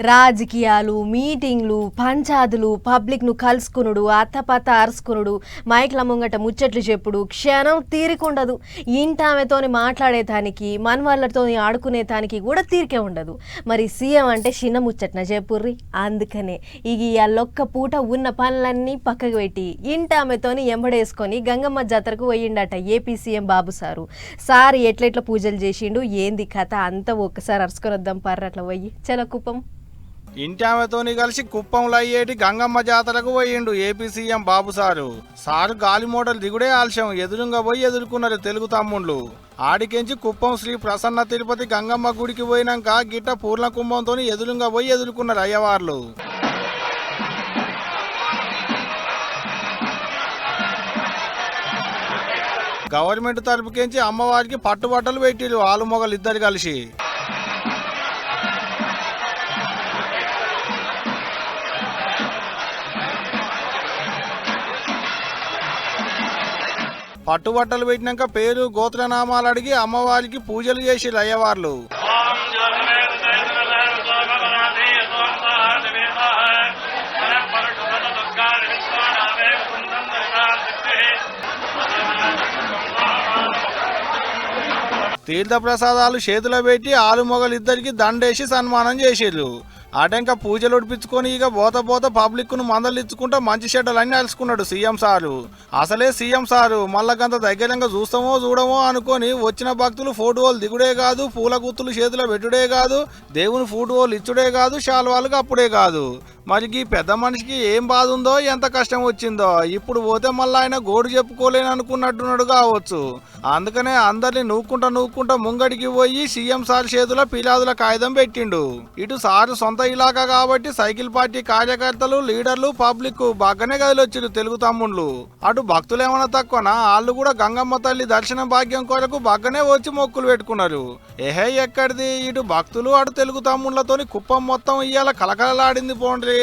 రాజకీయాలు మీటింగ్లు పంచాదులు పబ్లిక్ను కలుసుకునుడు అత్తపత్త అరుసుకునుడు మైక్ల ముంగట ముచ్చట్లు చెప్పుడు క్షణం తీరికుండదు. ఇంటామెతోని మాట్లాడేదానికి మనవాళ్ళతోని ఆడుకునేదానికి కూడా తీరికే ఉండదు. మరి సీఎం అంటే చిన్న ముచ్చట్న చెప్పుర్రి. అందుకనే ఇక ఇవాళొక్క పూట ఉన్న పనులన్నీ పక్కకు పెట్టి ఇంటామెతోని ఎంబడేసుకొని గంగమ్మ జాతరకు పోయిండట AP CM Babu sir. Sir ఎట్లెట్ల పూజలు చేసిండు? ఏంది కథ? అంతా ఒక్కసారి అరుసుకొని వద్దాం పర్రట్ల పోయి. చల కుప్పం. ఇంటి ఆమెతోని కలిసి కుప్పంలో అయ్యేటి గంగమ్మ జాతరకు పోయిండు AP CM Babu sir. Sir గాలి మోడల్ దిగుడే ఆలస్యం ఎదురుగా పోయి ఎదుర్కొన్నారు తెలుగు తమ్ముళ్ళు. ఆడికెంచి కుప్పం శ్రీ ప్రసన్న తిరుపతి గంగమ్మ గుడికి పోయినాక గిట్ట పూర్ణ కుంభంతో ఎదురుగా పోయి ఎదుర్కొన్నారు అయ్యవార్లు. గవర్నమెంట్ తరపుకెంచి అమ్మవారికి పట్టుబట్టలు పెట్టిరు ఆలుమొగలు ఇద్దరు కలిసి. పట్టుబట్టలు పెట్టినాక పేరు గోత్రనామాలు అడిగి అమ్మవారికి పూజలు చేసి అయ్యవార్లు. తీర్థ ప్రసాదాలు చేతిలో పెట్టి ఆలుమొగలిద్దరికి మొగలు ఇద్దరికి దండేసి సన్మానం చేసిర్రు. ఆటంక పూజలు ఉడిపించుకొని ఇక పోత పోత పబ్లిక్ను మందలిచ్చుకుంటా మంచి చెడ్డలన్నీ అలుసుకున్నాడు సీఎం సారు. అసలే సీఎం సారు మళ్ళకంత దగ్గరంగా చూస్తామో చూడమో అనుకొని వచ్చిన భక్తులు ఫోటోలు దిగుడే కాదు పూల గుత్తులు చేతిలో పెట్టుడే కాదు దేవుని ఫోటోలు ఇచ్చుడే కాదు శాలువాలు అప్పుడే కాదు. మరి ఈ పెద్ద మనిషికి ఏం బాధ ఉందో ఎంత కష్టం వచ్చిందో ఇప్పుడు పోతే మళ్ళీ ఆయన గోడు చెప్పుకోలేను అనుకున్నట్టున్నాడు కావచ్చు. అందుకనే అందరిని నూక్కుంటా నూక్కుంటా ముంగడికి పోయి సీఎం సార్ చేతిలో పిలాదుల కాగితం పెట్టిండు. ఇటు సారు సొంత ఇలాకా కాబట్టి సైకిల్ పార్టీ కార్యకర్తలు లీడర్లు పబ్లిక్ బాగానే కదిలొచ్చారు తెలుగు తమ్ముళ్ళు. అటు భక్తులు ఏమైనా తక్కువనా? వాళ్ళు కూడా గంగమ్మ తల్లి దర్శన భాగ్యం కొరకు బాగానే వచ్చి మొక్కులు పెట్టుకున్నారు. ఏహే ఎక్కడిది? ఇటు భక్తులు అటు తెలుగు తమ్ముళ్ళతోని కుప్పం మొత్తం ఇయ్యాల కలకలలాడింది పోండ్రి.